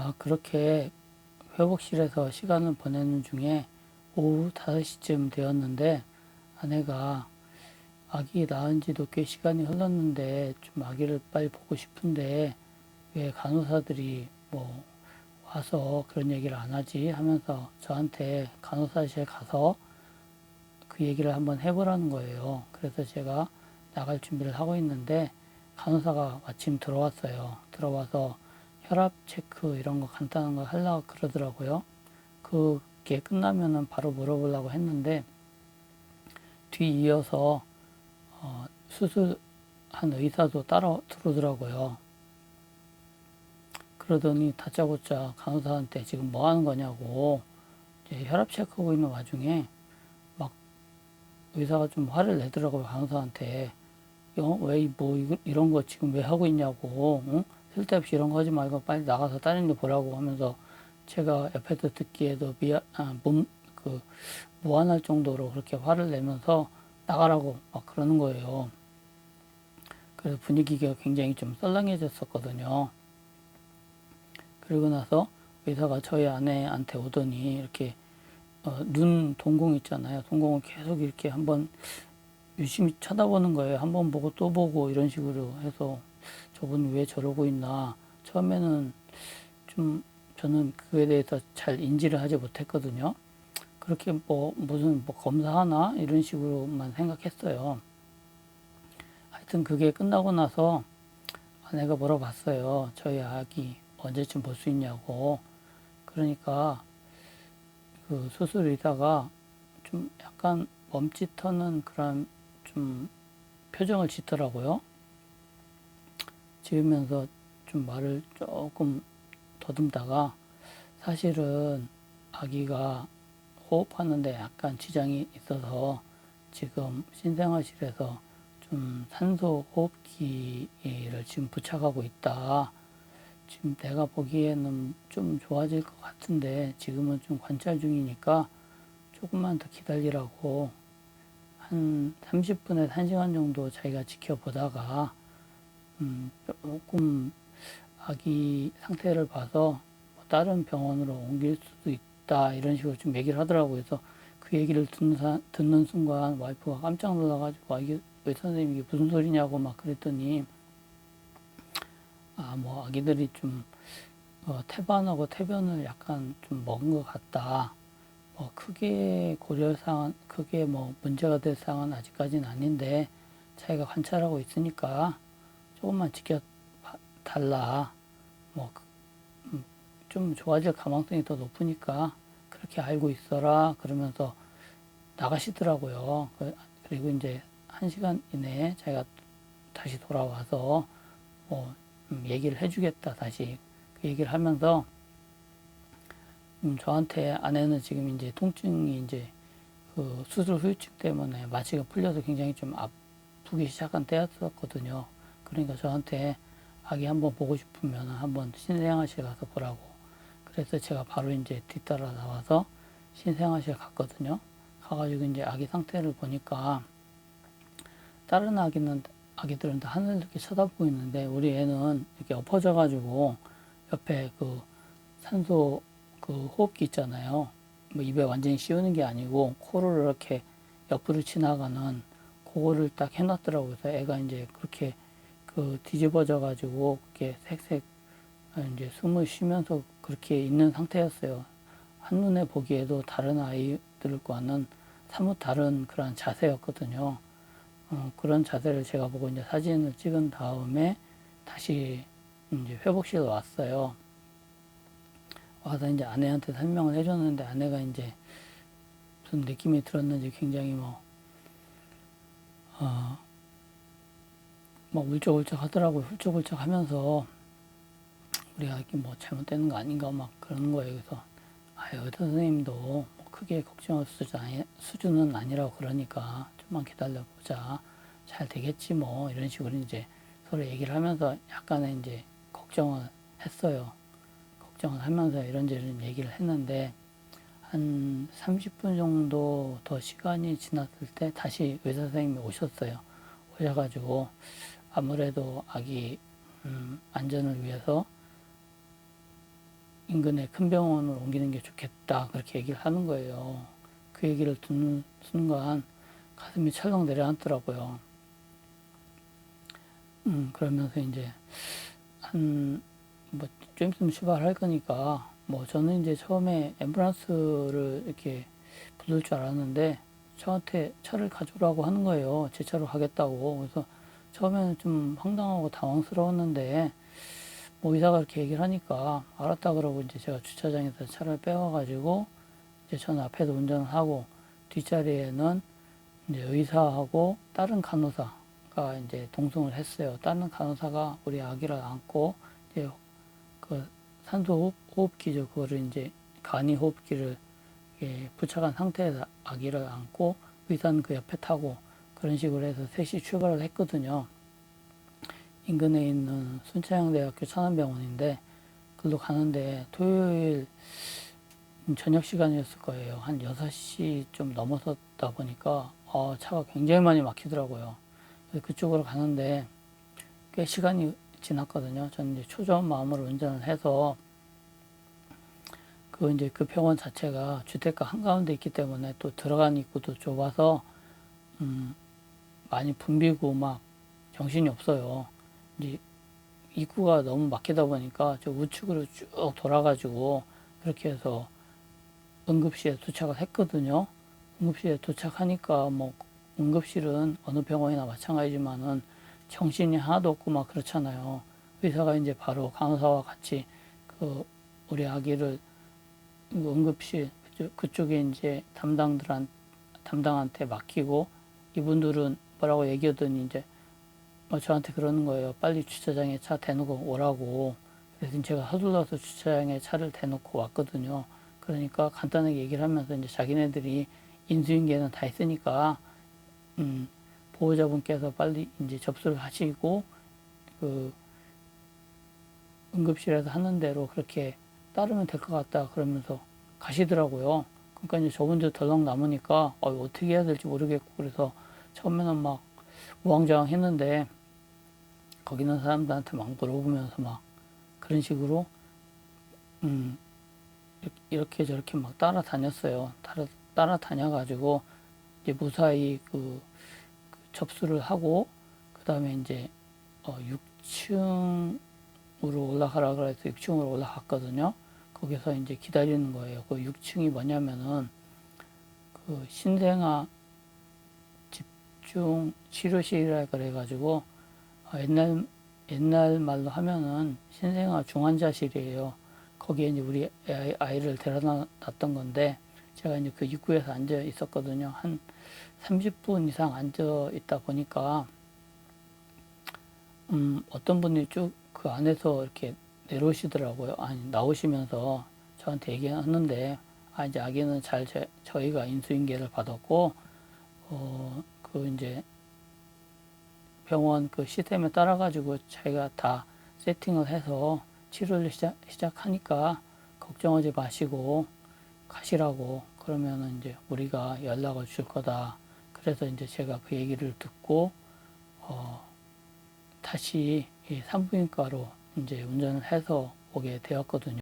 아, 그렇게 회복실에서 시간을 보내는 중에 오후 5시쯤 되었는데 아내가 아기 낳은 지도 꽤 시간이 흘렀는데 좀 아기를 빨리 보고 싶은데 왜 간호사들이 뭐 와서 그런 얘기를 안 하지 하면서 저한테 간호사실 가서 그 얘기를 한번 해보라는 거예요. 그래서 제가 나갈 준비를 하고 있는데 간호사가 마침 들어왔어요. 들어와서 혈압 체크 이런 거 간단한 거 하려고 그러더라고요. 그게 끝나면은 바로 물어보려고 했는데 뒤 이어서 어, 수술한 의사도 따라 들어오더라고요. 그러더니 다짜고짜 간호사한테 지금 뭐 하는 거냐고 이제 혈압 체크하고 있는 와중에 막 의사가 좀 화를 내더라고요 간호사한테 어, 왜뭐 이런 거 지금 왜 하고 있냐고 응? 쓸데없이 이런 거 하지 말고 빨리 나가서 다른 일 보라고 하면서 제가 옆에서 듣기에도 미안 아, 몸, 그 무안할 정도로 그렇게 화를 내면서 나가라고 막 그러는 거예요. 그래서 분위기가 굉장히 좀 썰렁해졌었거든요. 그리고 나서 의사가 저희 아내한테 오더니 이렇게 어, 눈 동공 있잖아요. 동공을 계속 이렇게 한번 유심히 쳐다보는 거예요. 한번 보고 또 보고 이런 식으로 해서 저분 왜 저러고 있나. 처음에는 좀 저는 그에 대해서 잘 인지를 하지 못했거든요. 그렇게 뭐 무슨 뭐 검사하나 이런 식으로만 생각했어요. 하여튼 그게 끝나고 나서 아내가 물어봤어요. 저희 아기 언제쯤 볼 수 있냐고. 그러니까 그 수술 의사가 좀 약간 멈칫하는 그런 좀 표정을 짓더라고요. 지으면서 좀 말을 조금 더듬다가 사실은 아기가 호흡하는데 약간 지장이 있어서 지금 신생아실에서 좀 산소 호흡기를 지금 부착하고 있다. 지금 내가 보기에는 좀 좋아질 것 같은데 지금은 좀 관찰 중이니까 조금만 더 기다리라고 한 30분에서 1시간 정도 자기가 지켜보다가 음, 조금 아기 상태를 봐서 뭐 다른 병원으로 옮길 수도 있다 이런 식으로 좀 얘기를 하더라고요. 그래서 그 얘기를 듣는, 사, 듣는 순간 와이프가 깜짝 놀라가지고 아, 이게 왜 선생님 이게 무슨 소리냐고 막 그랬더니 아 뭐 아기들이 좀 어, 태반하고 태변을 약간 좀 먹은 것 같다. 뭐 크게 고려 사항, 크게 뭐 문제가 될 사항은 아직까지는 아닌데 자기가 관찰하고 있으니까 조금만 지켜 달라. 뭐 좀 좋아질 가능성이 더 높으니까 그렇게 알고 있어라 그러면서 나가시더라고요. 그- 그리고 이제 한 시간 이내에 자기가 다시 돌아와서 뭐 음, 얘기를 해주겠다 다시 그 얘기를 하면서 음, 저한테 아내는 지금 이제 통증이 이제 그 수술 후유증 때문에 마취가 풀려서 굉장히 좀 아프기 시작한 때였었거든요. 그러니까 저한테 아기 한번 보고 싶으면 한번 신생아실 가서 보라고. 그래서 제가 바로 이제 뒤따라 나와서 신생아실 갔거든요. 가가지고 이제 아기 상태를 보니까 다른 아기는 아기들은 다 하늘 이렇게 쳐다보고 있는데 우리 애는 이렇게 엎어져 가지고 옆에 그 산소 그 호흡기 있잖아요. 뭐 입에 완전히 씌우는 게 아니고 코를 이렇게 옆으로 지나가는 그거를 딱 해놨더라고요. 그래서 애가 이제 그렇게 그 뒤집어져 가지고 그렇게 색색 이제 숨을 쉬면서 그렇게 있는 상태였어요. 한눈에 보기에도 다른 아이들과는 사뭇 다른 그런 자세였거든요. 어, 그런 자세를 제가 보고 이제 사진을 찍은 다음에 다시 이제 회복실에 왔어요. 와서 이제 아내한테 설명을 해줬는데 아내가 이제 무슨 느낌이 들었는지 굉장히 뭐, 어, 뭐 울적울적 하더라고요. 훌쩍훌쩍 하면서 우리 아기 뭐 잘못되는 거 아닌가 막 그러는 거예요. 그래서 아, 의사 선생님도 뭐 크게 걱정할 수준은 아니라고 그러니까 좀만 기다려보자. 잘 되겠지 뭐 이런 식으로 이제 서로 얘기를 하면서 약간의 이제 걱정을 했어요. 걱정을 하면서 이런저런 얘기를 했는데 한 30분 정도 더 시간이 지났을 때 다시 의사 선생님이 오셨어요. 오셔가지고 아무래도 아기 음, 안전을 위해서 인근의 큰 병원으로 옮기는 게 좋겠다 그렇게 얘기를 하는 거예요. 그 얘기를 듣는 순간 가슴이 철렁 내려앉더라고요. 음, 그러면서 이제 한 뭐좀 있으면 출발할 거니까 뭐 저는 이제 처음에 앰뷸런스를 이렇게 부를 줄 알았는데 저한테 차를 가져오라고 하는 거예요. 제 차로 가겠다고. 그래서 처음에는 좀 황당하고 당황스러웠는데 뭐 의사가 그렇게 얘기를 하니까 알았다 그러고 이제 제가 주차장에서 차를 빼와가지고 이제 저는 앞에서 운전을 하고 뒷자리에는 이제 의사하고 다른 간호사가 이제 동승을 했어요. 다른 간호사가 우리 아기를 안고 이제 그 산소 호흡, 호흡기죠. 그거를 이제 간이 호흡기를 이렇게 부착한 상태에서 아기를 안고 의사는 그 옆에 타고 그런 식으로 해서 셋이 출발을 했거든요. 인근에 있는 순천향대학교 천안병원인데 글로 가는데 토요일 저녁 시간이었을 거예요. 한 6시 좀 넘어섰다 보니까 어, 차가 굉장히 많이 막히더라고요. 그쪽으로 가는데 꽤 시간이 지났거든요. 저는 이제 초조한 마음으로 운전을 해서 그 이제 그 병원 자체가 주택가 한가운데 있기 때문에 또 들어간 입구도 좁아서 음 많이 붐비고 막 정신이 없어요. 이제 입구가 너무 막히다 보니까 저 우측으로 쭉 돌아가지고 그렇게 해서 응급실에 도착을 했거든요. 응급실에 도착하니까 뭐 응급실은 어느 병원이나 마찬가지지만은 정신이 하나도 없고 막 그렇잖아요. 의사가 이제 바로 간호사와 같이 그 우리 아기를 그 응급실 그쪽- 그쪽에 이제 담당들한 담당한테 맡기고 이분들은 뭐라고 얘기하더니 이제 뭐 저한테 그러는 거예요. 빨리 주차장에 차 대놓고 오라고. 그래서 제가 서둘러서 주차장에 차를 대놓고 왔거든요. 그러니까 간단하게 얘기를 하면서 이제 자기네들이 인수인계는 다 했으니까 음, 보호자분께서 빨리 이제 접수를 하시고 그 응급실에서 하는 대로 그렇게 따르면 될 것 같다 그러면서 가시더라고요. 그러니까 이제 저분들 덜렁 남으니까 어, 어떻게 해야 될지 모르겠고 그래서 처음에는 막 우왕좌왕 했는데 거기 있는 사람들한테 막 물어보면서 막 그런 식으로 음 이렇게 저렇게 막 따라다녔어요. 따라 따라다녀가지고 이제 무사히 그, 그 접수를 하고 그 다음에 이제 어 6층으로 올라가라 그래서 6층으로 올라갔거든요. 거기서 이제 기다리는 거예요. 그 6층이 뭐냐면은 그 신생아 집중 치료실이라 그래가지고 아, 옛날 옛날 말로 하면은 신생아 중환자실이에요. 거기에 이제 우리 아이, 아이 를 데려다 놨던 건데 제가 이제 그 입구에서 앉아 있었거든요. 한 30분 이상 앉아 있다 보니까 음, 어떤 분이 쭉 그 안에서 이렇게 내려오시더라고요. 아니 나오시면서 저한테 얘기하는데 아 이제 아기는 잘 제, 저희가 인수인계를 받았고 어 그 이제 병원 그 시스템에 따라 가지고 자기가 다 세팅을 해서 치료를 시작, 시작하니까 걱정하지 마시고 가시라고 그러면은 이제 우리가 연락을 줄 거다. 그래서 이제 제가 그 얘기를 듣고 어 다시 이 산부인과로 이제 운전을 해서 오게 되었거든요.